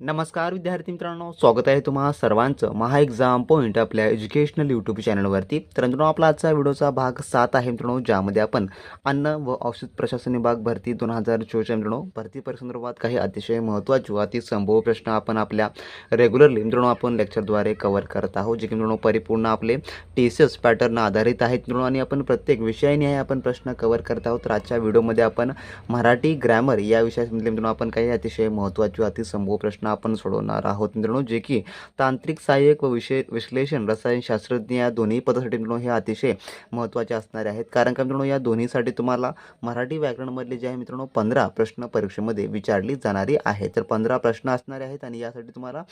नमस्कार विद्यार्थी मित्रांनो. स्वागत आहे तुम्हा सर्वांचं महा एक्झाम पॉईंट आपल्या एज्युकेशनल यूट्यूब चॅनलवरती तर मित्रांनो आपला आजचा व्हिडिओचा भाग सात आहे मित्रांनो ज्यामध्ये आपण अन्न व औषध प्रशासन विभाग भरती दोन हजार चोवीसच्या मित्रांनो भरती परिसंदर्भात काही अतिशय महत्त्वाचे व अति संभव प्रश्न आपण आपल्या रेग्युलरली मित्रांनो आपण लेक्चरद्वारे कव्हर करत आहोत जे की मित्रांनो परिपूर्ण आपले टी सी एस पॅटर्न आधारित आहेत मित्रांनो. आणि आपण प्रत्येक विषयाने आपण प्रश्न कव्हर करत आहोत. तर आजच्या व्हिडिओमध्ये आपण मराठी ग्रॅमर या विषयामधले मित्रांनो आपण काही अतिशय महत्त्वाचे अति अतिसंभव प्रश्न आपण सोडवणार आहोत. मित्रांनो जे की तांत्रिक सहाय्यक व विषय विश्लेषण रसायनशास्त्रज्ञ या दोन्ही पदासाठी मित्रांनो हे अतिशय महत्त्वाचे असणारे आहेत. कारण का मित्रांनो या दोन्हीसाठी तुम्हाला मराठी व्याकरणमधले जे आहे मित्रांनो पंधरा प्रश्न परीक्षेमध्ये विचारली जाणारी आहे तर पंधरा प्रश्न असणारे आहेत आणि यासाठी तुम्हाला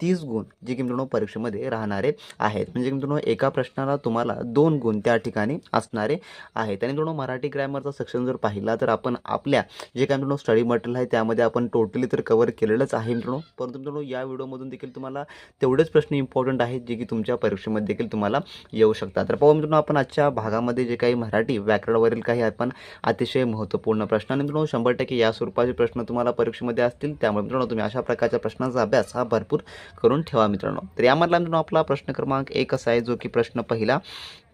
तीस गुण जे की मित्रांनो परीक्षेमध्ये राहणारे आहेत. म्हणजे मित्रांनो एका प्रश्नाला तुम्हाला दोन गुण त्या ठिकाणी असणारे आहेत. आणि मित्रांनो मराठी ग्रॅमरचा सेक्शन जर पाहिला तर आपण आपल्या जे काय मित्रांनो स्टडी मटेरियल आहे त्यामध्ये आपण टोटली तर कवर केलेलंच आहे मित्रांनो. परंतु मित्रांनो या व्हिडिओमधून देखील तुम्हाला तेवढेच प्रश्न इम्पॉर्टंट आहेत जे की तुमच्या परीक्षेमध्ये देखील तुम्हाला येऊ शकतात. तर पाहू मित्रांनो आपण आजच्या भागामध्ये जे काही मराठी व्याकरणावरील काही आपण अतिशय महत्त्वपूर्ण प्रश्न आणि मित्रांनो शंभर टक्के या स्वरूपाचे प्रश्न तुम्हाला परीक्षेमध्ये असतील. त्यामुळे मित्रांनो तुम्ही अशा प्रकारच्या प्रश्नांचा अभ्यास हा भरपूर करून ठेवा मित्रांनो. तर यामधला मित्रांनो आपला प्रश्न क्रमांक एक असा आहे जो की प्रश्न पहिला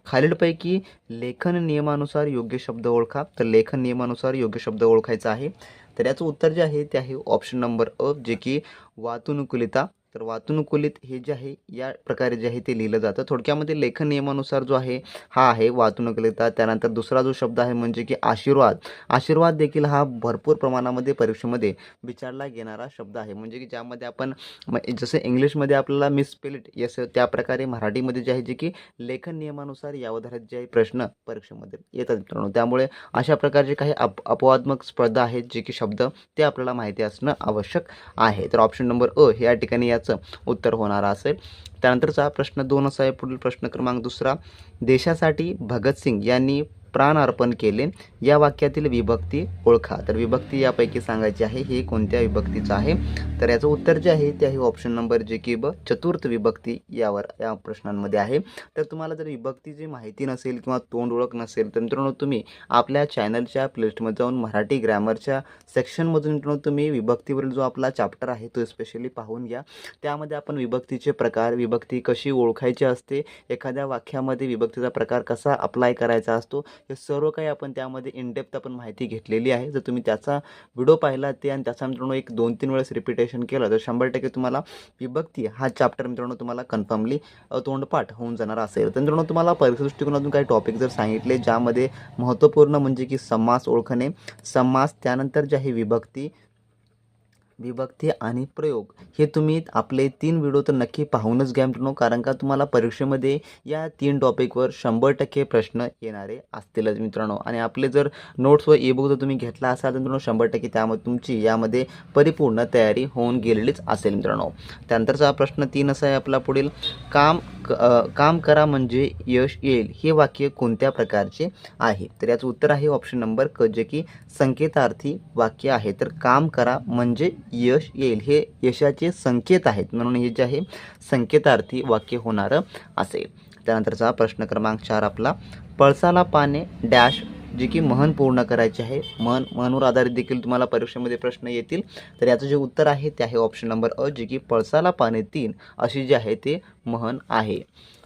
खालीलपैकी लेखन नियमानुसार योग्य शब्द ओळखा. तर लेखन नियमानुसार योग्य शब्द ओळखायचा आहे. तर याचं उत्तर जे आहे ते आहे ऑप्शन नंबर अ जे की वातानुकूलिता तर वातानुकूलित हे जे आहे या प्रकारे जे आहे ते लिहिलं जातं. थोडक्यामध्ये लेखन नियमानुसार जो आहे हा आहे वातानुकूलिता. त्यानंतर दुसरा जो शब्द आहे म्हणजे की आशीर्वाद. आशीर्वाद देखील हा भरपूर प्रमाणामध्ये परीक्षेमध्ये विचारला घेणारा शब्द आहे. म्हणजे की ज्यामध्ये आपण म- जसं इंग्लिशमध्ये आपल्याला मिसपेलिट यस त्या प्रकारे मराठीमध्ये जे आहे जे की लेखन नियमानुसार यावधारात जे आहे प्रश्न परीक्षेमध्ये येतात मित्रांनो. त्यामुळे अशा प्रकारचे काही अप अपवादात्मक स्पर्धा आहेत जे की शब्द ते आपल्याला माहिती असणं आवश्यक आहे. तर ऑप्शन नंबर अ हे या ठिकाणी याचं उत्तर होणार असेल. त्यानंतरचा प्रश्न दोन असा आहे. पुढील प्रश्न क्रमांक दुसरा. देशासाठी भगतसिंग यांनी प्राण अर्पण केले. या वाक्यातील विभक्ती ओळखा. तर विभक्ती यापैकी सांगायची आहे हे कोणत्या विभक्तीचं आहे? तर याचं उत्तर जे आहे ते आहे ऑप्शन नंबर जे की ब चतुर्थ विभक्ती यावर या प्रश्नांमध्ये आहे. तर तुम्हाला जर विभक्तीची माहिती नसेल किंवा तोंड ओळख नसेल तर मित्रांनो तुम्ही आपल्या चॅनलच्या प्लेलिस्टमध्ये जाऊन मराठी ग्रॅमरच्या सेक्शनमधून मित्रांनो तुम्ही विभक्तीवरील जो आपला चॅप्टर आहे तो स्पेशली पाहून घ्या. त्यामध्ये आपण विभक्तीचे प्रकार विभक्ती कशी ओळखायची असते एखाद्या वाक्यामध्ये विभक्तीचा प्रकार कसा अप्लाय करायचा असतो हे सर्व काही आपण त्यामध्ये इनडेप्थ आपण माहिती घेतलेली आहे. जर तुम्ही त्याचा व्हिडिओ पाहिला ते आणि त्याचा मित्रांनो एक दोन तीन वेळेस रिपिटेशन केलं तर शंभर टक्के तुम्हाला विभक्ती हा चॅप्टर मित्रांनो तुम्हाला कन्फर्मली तोंडपाठ होऊन जाणार असेल. तर मित्रांनो तुम्हाला परीक्षा दृष्टिकोनातून काही टॉपिक जर सांगितले ज्यामध्ये महत्त्वपूर्ण म्हणजे की समास ओळखणे समास त्यानंतर जे आहे विभक्ती विभक्ती आणि प्रयोग हे तुम्ही आपले तीन व्हिडिओ तर नक्की पाहूनच घ्या मित्रांनो कारण का तुम्हाला परीक्षेमध्ये या तीन टॉपिकवर शंभर टक्के प्रश्न येणारे असतीलच मित्रांनो. आणि आपले जर नोट्स व ईबुक जर तुम्ही घेतला असाल तर मित्रांनो शंभर टक्के त्यामध्ये तुमची यामध्ये परिपूर्ण तयारी होऊन गेलेलीच असेल मित्रांनो. त्यानंतरचा प्रश्न तीन असा आहे आपला पुढील. काम क- काम करा म्हणजे यश येईल. हे वाक्य कोणत्या प्रकारचे आहे? तर याचं उत्तर आहे ऑप्शन नंबर क जे की संकेतार्थी वाक्य आहे. तर काम करा म्हणजे यश येईल. हे यशाचे संकेत आहेत. म्हणून हे जे आहे संकेतार्थी वाक्य होणारं असेल. त्यानंतरचा प्रश्न क्रमांक चार आपला. पळसाला पाने डॅश जे की महन पूर्ण करायचे आहे. मन मनवर आधारित देखील तुम्हाला परीक्षेमध्ये प्रश्न येतील. तर याचं जे उत्तर आहे ते आहे ऑप्शन नंबर अ जे की पळसाला पाने तीन अशी जे आहे ते महन आहे.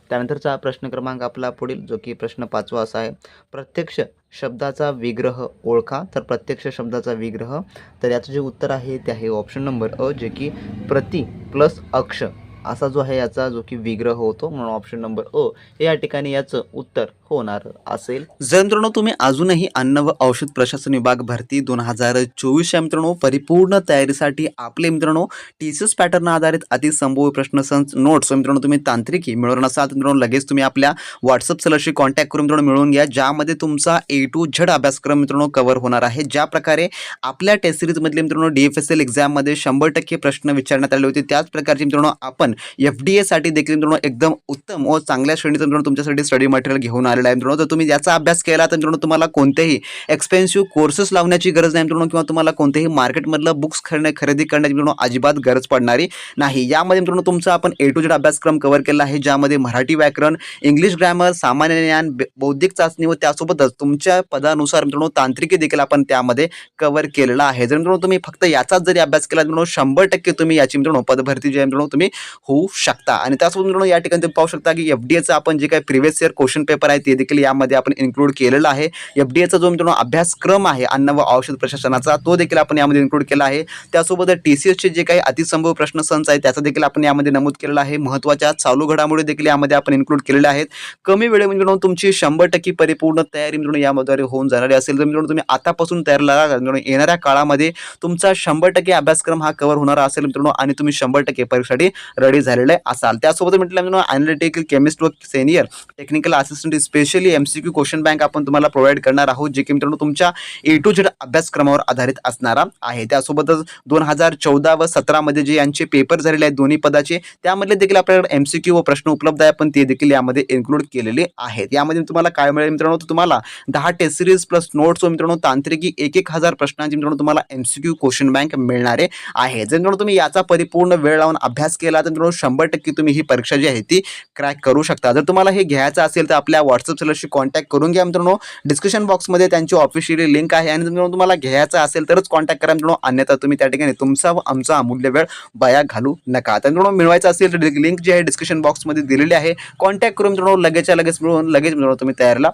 त्यानंतरचा प्रश्न क्रमांक आपला पुढील जो की प्रश्न पाचवा असा आहे. प्रत्यक्ष शब्दाचा विग्रह ओळखा. तर प्रत्यक्ष शब्दाचा विग्रह तर याचं जे उत्तर आहे ते आहे ऑप्शन नंबर अ जे की प्रति प्लस अक्ष. असा जो आहे याचा जो की विग्रह होतो म्हणून ऑप्शन नंबर अ हे या ठिकाणी याचं उत्तर होणार असेल. जर मित्रांनो तुम्ही अजूनही अन्न व औषध प्रशासन विभाग भरती दोन हजार चोवीसच्या मित्रांनो परिपूर्ण तयारीसाठी आपले मित्रांनो टीचर्स पॅटर्न आधारित अतिसंभव प्रश्न संच नोट्स मित्रांनो तुम्ही तांत्रिकी मिळवणार असाल मित्रांनो लगेच तुम्ही आपल्या व्हॉट्सअप सेलरशी कॉन्टॅक्ट करून मित्रांनो मिळवून घ्या ज्यामध्ये तुमचा ए टू झड अभ्यासक्रम मित्रांनो कव्हर होणार आहे. ज्या प्रकारे आपल्या टेस्ट सिरीजमधले मित्रांनो डी एफ एस एल एक्झाममध्ये शंभर टक्के प्रश्न विचारण्यात आले होते त्याच प्रकारचे मित्रांनो आपण एफ डी एसाठी देखील मित्रांनो एकदम उत्तम व चांगल्या श्रेणीचं मित्रांनो तुमच्यासाठी स्टडी मटेरियल घेऊन आलेलं आहे मित्रांनो. तर तुम्ही याचा अभ्यास केला तर मित्रांनो तुम्हाला कोणतेही एक्सपेन्सिव्ह कोर्सेस लावण्याची गरज नाही मित्रांनो किंवा तुम्हाला कोणतेही मार्केटमधलं बुक्स खरे खरेदी करण्याची मित्रांनो अजिबात गरज पडणारी नाही. यामध्ये मित्रांनो तुमचा आपण ए टू जेड अभ्यासक्रम कव्हर केला आहे ज्यामध्ये मराठी व्याकरण इंग्लिश ग्रॅमर सामान्य ज्ञान बौद्धिक चाचणी व त्यासोबतच तुमच्या पदानुसार मित्रांनो तांत्रिकी देखील आपण त्यामध्ये कव्हर केलेला आहे. जर मित्रांनो तुम्ही फक्त याचाच जरी अभ्यास केला तर मित्रांनो शंभर टक्के तुम्ही याची मित्रांनो पदभरती जी आहे मित्रांनो तुम्ही होऊ शकता. आणि त्यासोबत या ठिकाणी तुम्ही पाहू शकता की एफ डी एचं आपण जे काही प्रिव्हियस इयर क्वेश्चन पेपर आहे ते देखील यामध्ये आपण इन्क्लूड केलेला आहे. एफ डी एचा जो मित्रांनो अभ्यासक्रम आहे अन्न व औषध प्रशासनाचा तो देखील आपण यामध्ये इन्क्लूड केला आहे. त्यासोबत टी सी एसचे जे काही अतिसंभव प्रश्न संच आहे त्याचा देखील आपण यामध्ये नमूद केलेला आहे. महत्त्वाच्या चालू घडामोडी देखील यामध्ये आपण इन्क्लूड केलेल्या आहेत. कमी वेळेमध्ये मित्रांनो तुमची शंभर टक्के परिपूर्ण तयारी मित्रांनो यामध्ये होऊन जाणारी असेल. तर मित्रांनो तुम्ही आतापासून तयार लागा मित्रांनो येणाऱ्या काळामध्ये तुमचा शंभर टक्के अभ्यासक्रम हा कव्हर होणारा असेल मित्रांनो आणि तुम्ही शंभर टक्के परीक्षेसाठी रेडी आहे. असाल त्यासोबत म्हटलं मित्रांनो अनालिटिकल केमिस्ट व senior technical assistant specially M C Q question bank आपण तुम्हाला प्रोव्हाइड करणार आहोत जे की मित्रांनो तुमच्या ए टू झेड अभ्यासक्रमावर आधारित असणारा आहे. त्यासोबतच दोन हजार चौदा व सतरामध्ये जे यांचे पेपर झालेले आहेत दोन्ही पदाचे त्यामधले देखील आपल्याकडे एम सी क्यू व प्रश्न उपलब्ध आहे. पण ते देखील यामध्ये इन्क्लूड केलेले आहेत. यामध्ये तुम्हाला काय मिळेल मित्रांनो? तर तुम्हाला दहा टेस्ट सिरीज प्लस नोट्स व मित्रांनो तांत्रिकी एक एक हजार प्रश्नांची मित्रांनो तुम्हाला M C Q question bank मिळणारे आहे. जर मित्रांनो तुम्ही याचा परिपूर्ण वेळ लावून अभ्यास केला तर मित्रांनो शंभर टक्के तुम्ही ही परीक्षा जी आहे ती क्रॅक करू शकता. जर तुम्हाला हे घ्यायचं असेल तर आपल्या व्हॉट्सअप सेलरशी कॉन्टॅक्ट करून घ्या मित्रांनो. डिस्क्रिप्शन बॉक्समध्ये त्यांची ऑफिशियली लिंक आहे आणि मित्रांनो तुम्हाला घ्यायचं असेल तरच कॉन्टॅक्ट करा मित्रांनो. अन्यथा तुम्ही त्या ठिकाणी तुमचा व आमचा अमूल्य वेळ बाया घालू नका. तर मित्रांनो मिळवायचं असेल तर लिंक जी आहे डिस्क्रिप्शन बॉक्समध्ये दिलेली आहे. कॉन्टॅक्ट करून मित्रांनो लगेचच्या लगेच मिळून लगेच मित्रांनो तुम्ही तयारीला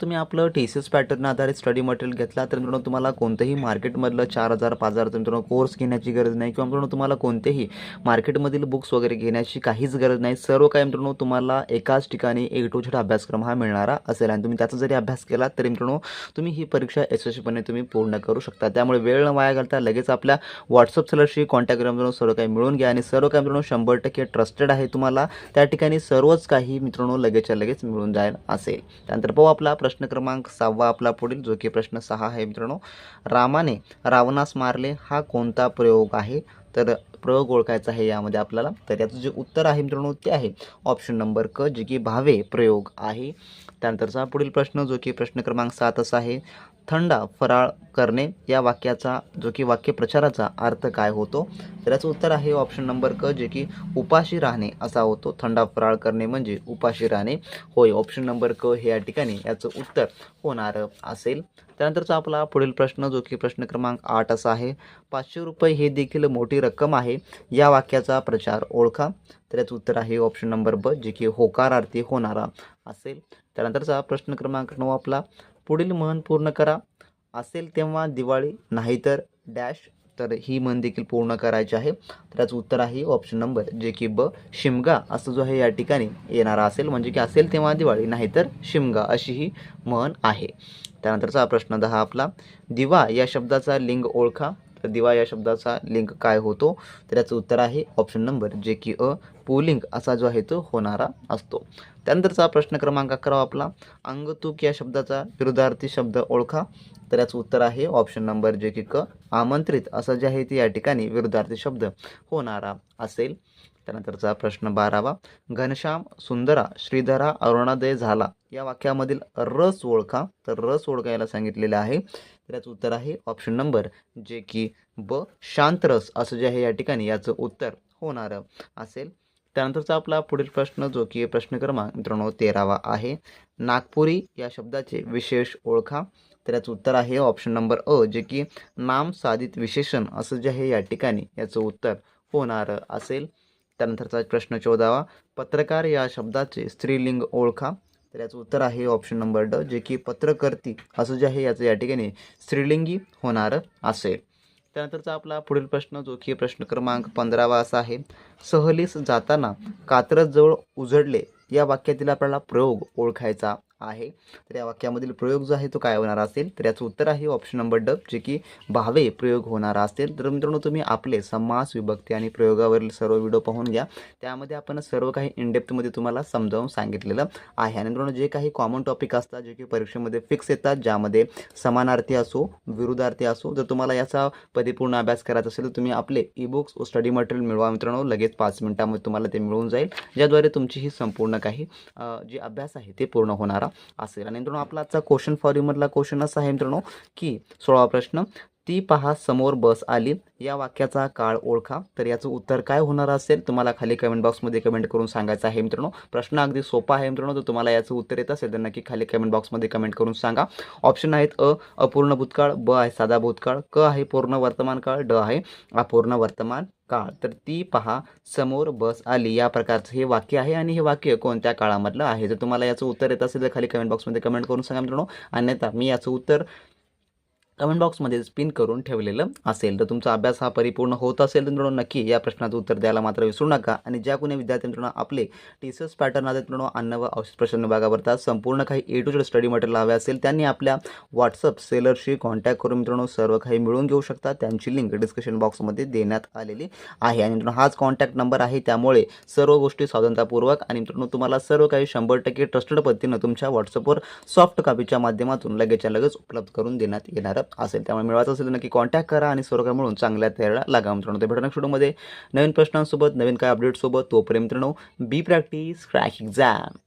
तुम्ही आपलं टी सी एस पॅटर्न आधारित स्टडी मटेरियल घेतला तर मित्रांनो तुम्हाला कोणतंही मार्केटमधलं चार हजार पाच हजार मित्रांनो कोर्स घेण्याची गरज नाही किंवा मित्रांनो तुम्हाला कोणतेही मार्केटमधील बुक्स वगैरे घेण्याची काहीच गरज नाही. सर्व काही मित्रांनो तुम्हाला एकाच ठिकाणी एक टू झेड अभ्यासक्रम हा मिळणारा असेल आणि तुम्ही त्याचा जरी अभ्यास केला तरी मित्रांनो तुम्ही ही परीक्षा यशस्वीपणे तुम्ही पूर्ण करू शकता. त्यामुळे वेळ न वाया घालता लगेच आपल्या व्हॉट्सअप सेलरशी कॉन्टॅक्ट करून मित्रांनो सर्व काही मिळून घ्या आणि सर्व काही मित्रांनो शंभर टक्के ट्रस्टेड आहे तुम्हाला. त्या ठिकाणी सर्वच काही मित्रांनो लगेचच्या लगेच मिळून जाईल असेल. त्यानंतर पाहू आपला प्रश्न क्रमांक सहावा आपला पुढील जो की प्रश्न सहा आहे मित्रांनो. रामाने रावणास मारले हा कोणता प्रयोग आहे? तर प्रयोग ओळखायचा आहे यामध्ये आपल्याला. तर याचं जे उत्तर आहे मित्रांनो ते आहे ऑप्शन नंबर क जे की भावे प्रयोग आहे. त्यानंतरचा पुढील प्रश्न जो की प्रश्न क्रमांक सात असा आहे. थंडा फराळ करणे या वाक्याचा जो की वाक्यप्रचाराचा अर्थ काय होतो? तर याचं उत्तर आहे ऑप्शन नंबर क जे की उपाशी राहणे असा होतो. थंडा फराळ करणे म्हणजे उपाशी राहणे. होय ऑप्शन नंबर क हे या ठिकाणी याचं उत्तर होणार असेल. त्यानंतरचा आपला पुढील प्रश्न जो की प्रश्न क्रमांक आठ असा आहे पाचशे रुपये हे देखील मोठी रक्कम आहे. या वाक्याचा प्रचार ओळखा. तर याचं उत्तर आहे ऑप्शन नंबर ब जे की होकारार्थी होणारा असेल. त्यानंतरचा प्रश्न क्रमांक नऊ आपला पुढील म्हण पूर्ण करा. असेल तेव्हा दिवाळी नाहीतर डॅश. तर ही म्हण देखील पूर्ण करायची आहे. तर याचं उत्तर आहे ऑप्शन नंबर जे की ब शिमगा. असं जो आहे या ठिकाणी येणारा असेल म्हणजे की असेल तेव्हा दिवाळी नाहीतर शिमगा अशी ही म्हण आहे. त्यानंतरचा प्रश्न दहा आपला. दिवा या शब्दाचा लिंग ओळखा. तर दिवा या शब्दाचा लिंग काय होतो? तर याचं उत्तर आहे ऑप्शन नंबर जे की अ पुलिंग असा जो आहे तो होणारा असतो. त्यानंतरचा प्रश्न क्रमांक अकरा आपला. अंगतूक या शब्दाचा विरुद्धार्थी शब्द ओळखा. तर याचं उत्तर आहे ऑप्शन नंबर जे की क आमंत्रित असं जे आहे ते या ठिकाणी विरुद्धार्थी शब्द होणारा असेल. त्यानंतरचा प्रश्न बारावा. घनश्याम सुंदरा श्रीधरा अरुणादय झाला. या वाक्यामधील रस ओळखा. तर रस ओळखायला सांगितलेलं आहे. तर याचं उत्तर आहे ऑप्शन नंबर जे की ब शांत रस. असं जे आहे या ठिकाणी याचं उत्तर होणारं असेल. त्यानंतरचा आपला पुढील प्रश्न जो की प्रश्न क्रमांक मित्रांनो तेरावा आहे. नागपुरी या शब्दाचे विशेष ओळखा. तर याचं उत्तर आहे ऑप्शन नंबर अ जे की नाम साधित विशेषण. असं जे आहे या ठिकाणी याचं उत्तर होणारं असेल. त्यानंतरचा प्रश्न चौदावा पत्रकार या शब्दाचे स्त्रीलिंग ओळखा. तर याचं उत्तर आहे ऑप्शन नंबर ड जे की पत्रकर्ती असं जे आहे याचं या ठिकाणी स्त्रीलिंगी होणारं असेल. त्यानंतरचा आपला पुढील प्रश्न जो की प्रश्न क्रमांक पंधरावा असा आहे. सहलीस जाताना कात्रजवळ उजडले या वाक्यातील आपल्याला प्रयोग ओळखायचा आहे. तर या वाक्यामधील प्रयोग जो आहे तो काय होणार असेल? तर याचं उत्तर आहे ऑप्शन नंबर डब जे की भावे प्रयोग होणारा असेल तर मित्रांनो तुम्ही आपले समास विभक्ती आणि प्रयोगावरील सर्व व्हिडिओ पाहून घ्या. त्यामध्ये आपण सर्व काही इनडेप्थमध्ये तुम्हाला समजावून सांगितलेलं आहे. आणि मित्रांनो जे काही कॉमन टॉपिक असतात जे की परीक्षेमध्ये फिक्स येतात ज्यामध्ये समानार्थी असो विरुद्धार्थी असो जर तुम्हाला याचा परिपूर्ण अभ्यास करायचा असेल तर तुम्ही आपले ई बुक्स व स्टडी मटेरियल मिळवा मित्रांनो. लगेच पाच मिनिटामध्ये तुम्हाला ते मिळून जाईल. ज्याद्वारे तुमची ही संपूर्ण काही जे अभ्यास आहे ते पूर्ण होणारा. असेल. आणि मित्रांनो आपला आजचा क्वेश्चन फॉर मधला क्वेश्चन असा आहे मित्रांनो की सोळावा प्रश्न ती पहा समोर बस आली. या वाक्याचा काळ ओळखा. तर याचं उत्तर काय होणार असेल? तुम्हाला खाली कमेंट बॉक्समध्ये कमेंट करून सांगायचं आहे मित्रांनो. प्रश्न अगदी सोपा आहे मित्रांनो. तर तुम्हाला याचं उत्तर येत असेल तर नक्की खाली कमेंट बॉक्समध्ये कमेंट करून सांगा. ऑप्शन आहेत अ अपूर्ण भूतकाळ ब आहे साधा भूतकाळ क आहे पूर्ण वर्तमान काळ ड आहे अपूर्ण वर्तमान काळ. तर ती पहा समोर बस आली. या प्रकारचं हे वाक्य आहे आणि हे वाक्य कोणत्या काळामधलं आहे? जर तुम्हाला याचं उत्तर येत असेल तर खाली कमेंट बॉक्समध्ये कमेंट करून सांगा मित्रांनो. अन्यथा मी याचं उत्तर कमेंट बॉक्समध्ये स्पिन करून ठेवलेलं असेल. तर तुमचा अभ्यास हा परिपूर्ण होत असेल तर मित्रांनो नक्की या प्रश्नाचं उत्तर द्यायला मात्र विसरू नका. आणि ज्या कोणी विद्यार्थी मित्रांनो आपले टीचर्स पॅटर्न आहेत मित्रांनो अन्न व औषध प्रश्न विभागावरता संपूर्ण काही A to Z study material हवे असेल त्यांनी आपल्या व्हॉट्सअप सेलरशी कॉन्टॅक्ट करून मित्रांनो सर्व काही मिळवून घेऊ शकता. त्यांची लिंक डिस्क्रिप्शन बॉक्समध्ये देण्यात आलेली आहे. आणि मित्रांनो हाच कॉन्टॅक्ट नंबर आहे. त्यामुळे सर्व गोष्टी सावधानतापूर्वक आणि मित्रांनो तुम्हाला सर्व काही शंभर टक्के ट्रस्टेड पद्धतीनं तुमच्या व्हॉट्सअपवर सॉफ्ट कॉपीच्या माध्यमातून लगेचच्या लगेच उपलब्ध करून देण्यात येणार असेल. त्यामुळे मिळवायचं असेल तर नक्की कॉन्टॅक्ट करा आणि सर्व म्हणून मिळून चांगल्या तयारीला लागा. मित्रांनो ते भेटणार व्हिडिओमध्ये नवीन प्रश्नांसोबत नवीन काय अपडेटसोबत तोपर्यंत मित्रांनो बी प्रॅक्टिस क्रॅक एक्झाम